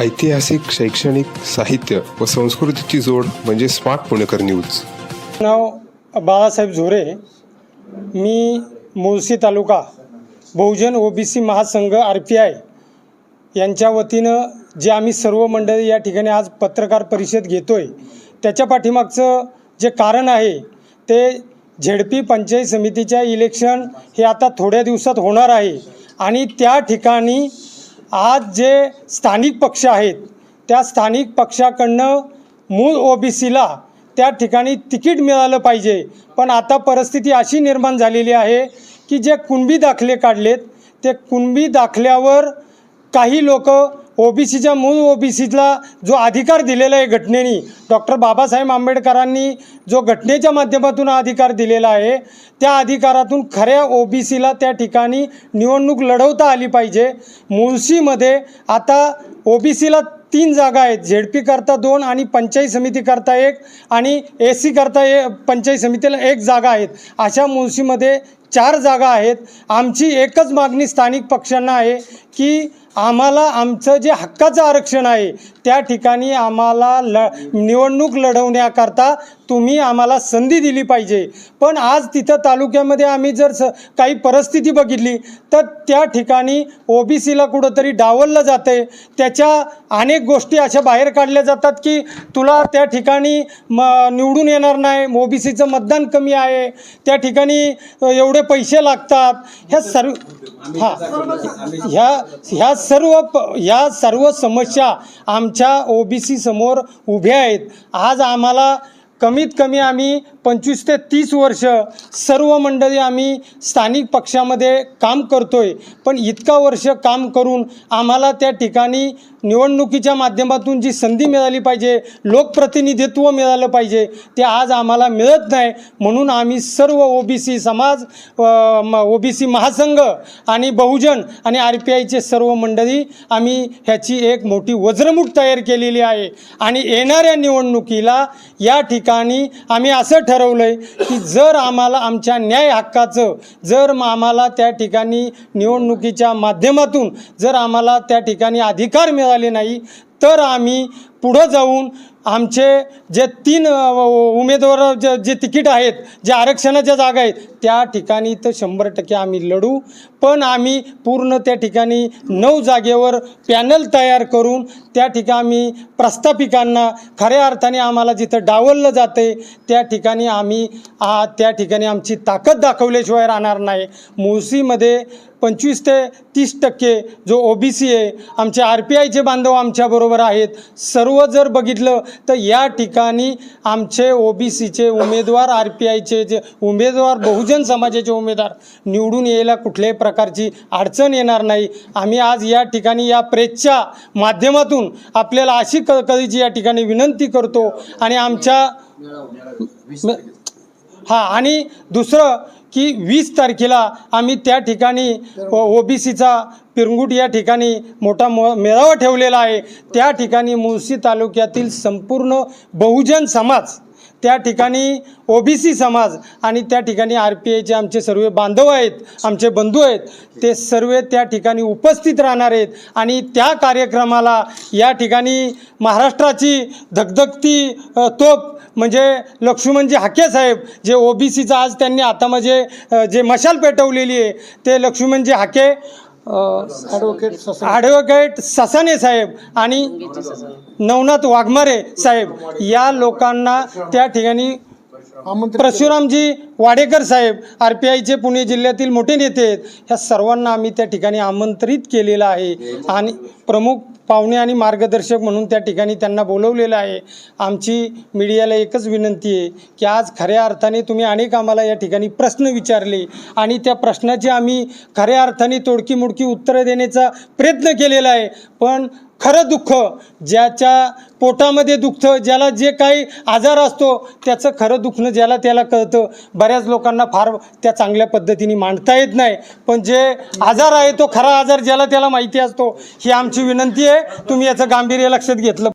ऐतिहासिक शैक्षणिक साहित्य व संस्कृतीची जोड म्हणजे स्मार्ट पुणेकर न्यूज. नाव बाळासाहेब झोरे. मी Mulshi taluka Bahujan OBC Mahasangh R P I यांच्या वतीनं जे आम्ही सर्व मंडळी या ठिकाणी आज पत्रकार परिषद घेतो आहे त्याच्या पाठीमागचं जे कारण आहे ते झेडपी पंचायत समितीच्या इलेक्शन हे आता थोड्या दिवसात होणार आहे आणि त्या ठिकाणी आज जे स्थानिक पक्ष आहेत त्या स्थानिक पक्षाकडनं मूळ ओ बी सीला त्या ठिकाणी तिकीट मिळालं पाहिजे. पण आता परिस्थिती अशी निर्माण झालेली आहे की जे कुणबी दाखले काढलेत ते कुणबी दाखल्यावर काही लोक ओबीसीच्या मूळ ओबीसीला जो अधिकार दिलेला आहे घटनेने डॉक्टर बाबासाहेब आंबेडकरांनी जो घटनेच्या माध्यमातून अधिकार दिलेला आहे त्या अधिकारातून खऱ्या ओबीसीला त्या ठिकाणी निवडणूक लढवता आली पाहिजे. मुळशीमध्ये आता ओबीसीला तीन जागा आहेत. झेडपी करता दोन आणि पंचायत समिती करता एक आणि ए सी करता ए पंचायत समितीला एक जागा आहेत. अशा मुळशीमध्ये चार जागा आहेत. आमची एकच मागणी स्थानिक पक्षांना आहे की आम्हाला आमचं जे हक्काचं आरक्षण आहे त्या ठिकाणी आम्हाला ल निवडणूक लढवण्याकरता तुम्ही आम्हाला संधी दिली पाहिजे. पण आज तिथं तालुक्यामध्ये आम्ही जर स काही परिस्थिती बघितली तर त्या ठिकाणी ओ बी सीला कुठंतरी डावललं जातं आहे त्याच्या अनेक गोष्टी अशा बाहेर काढल्या जातात की तुला त्या ठिकाणी म निवडून येणार नाही ओ बी सीचं मतदान कमी आहे त्या ठिकाणी एवढे पैसे लागतात. ह्या सर्व हां. ह्या ह्या सर्व प ह्या सर्व समस्या आमच्या ओबीसी समोर उभ्या आहेत. आज आम्हाला कमीत कमी आम्ही पंचवीस ते तीस वर्ष सर्व मंडळी आम्ही स्थानिक पक्षामध्ये काम करतोय. पण इतका वर्ष काम करून आम्हाला त्या ठिकाणी निवडणुकीच्या माध्यमातून जी संधी मिळाली पाहिजे लोकप्रतिनिधित्व मिळालं पाहिजे ते आज आम्हाला मिळत नाही. म्हणून आम्ही सर्व ओबीसी समाज ओबीसी महासंघ आणि बहुजन आणि आर पी आयचे सर्व मंडळी आम्ही ह्याची एक मोठी वज्रमुठ तयार केलेली आहे. आणि येणाऱ्या निवडणुकीला या ठिकाणी आम्ही असं ठरवलं आहे की जर आम्हाला आमच्या न्याय हक्काचं जर मग आम्हाला त्या ठिकाणी निवडणुकीच्या माध्यमातून जर आम्हाला त्या ठिकाणी अधिकार मिळाले नाही तर आम्ही पुढं जाऊन आमचे जे तीन उमेदवार जे जे तिकीट आहेत जे आरक्षणाच्या जागा आहेत त्या ठिकाणी तर शंभर टक्के आम्ही लढू. पण आम्ही पूर्ण त्या ठिकाणी नऊ जागेवर पॅनल तयार करून त्या ठिकाणी आम्ही प्रस्थापिकांना खऱ्या अर्थाने आम्हाला जिथं डावललं जाते त्या ठिकाणी आम्ही आ, त्या ठिकाणी आमची ताकद दाखवल्याशिवाय राहणार नाही. मुळशीमध्ये पंचवीस ते तीस टक्के जो ओ बी सी आहे आमचे आर पी आयचे बांधव आमच्याबरोबर आहेत. सर्व जर बघितलं तर या ठिकाणी आमचे ओ बी सीचे उमेदवार आर पी आयचे जे उमेदवार बहुजन समाजाचे उमेदवार निवडून यायला कुठल्याही प्रकारची अडचण येणार नाही. आम्ही आज या ठिकाणी या प्रेसच्या माध्यमातून आपल्याला अशी क कधीची या ठिकाणी विनंती करतो आणि आमच्या हां आणि दुसरं की वीस तारखेला आम्ही त्या ठिकाणी ओबीसीचा पिरंगुट या ठिकाणी मोठा मो मेळावा ठेवलेला आहे. त्या ठिकाणी मुळशी तालुक्यातील संपूर्ण बहुजन समाज त्या ठिकाणी ओबीसी समाज आणि त्या ठिकाणी आर पी आयचे आमचे सर्व बांधव आहेत आमचे बंधू आहेत ते सर्व त्या ठिकाणी उपस्थित राहणार आहेत आणि त्या कार्यक्रमाला या ठिकाणी महाराष्ट्राची धगधगती तोप म्हणजे लक्ष्मणजी हाके साहेब जे ओबीसीचं आज त्यांनी आता म्हणजे जे मशाल पेटवलेली आहे ते लक्ष्मणजी हाके ॲडव्होकेट ॲडव्होकेट ससाने साहेब. आणि नवनाथ वाघमारे साहेब. या लोकांना त्या ठिकाणी परशुरामजी वाडेकर साहेब आर पी आयचे पुणे जिल्ह्यातील मोठे नेते आहेत. ह्या सर्वांना आम्ही त्या ठिकाणी आमंत्रित केलेलं आहे. आणि प्रमुख पाहुणे आणि मार्गदर्शक म्हणून त्या ठिकाणी त्यांना बोलवलेलं आहे. आमची मीडियाला एकच विनंती आहे की आज खऱ्या अर्थाने तुम्ही अनेक आम्हाला या ठिकाणी प्रश्न विचारले आणि त्या प्रश्नाची आम्ही खऱ्या अर्थाने तोडकी मुडकी उत्तरं देण्याचा प्रयत्न केलेला आहे. पण खरं दुःख ज्याच्या पोटामध्ये दुखतं ज्याला जे काही आजार असतो त्याचं खरं दुखणं ज्याला त्याला कळतं. बऱ्याच लोकांना फार त्या चांगल्या पद्धतीने मांडता येत नाही. पण जे आजार आहे तो खरा आजार ज्याला त्याला माहिती असतो ही आमची विनंती आहे. तुम्ही याचं गांभीर्य लक्षात घेतलं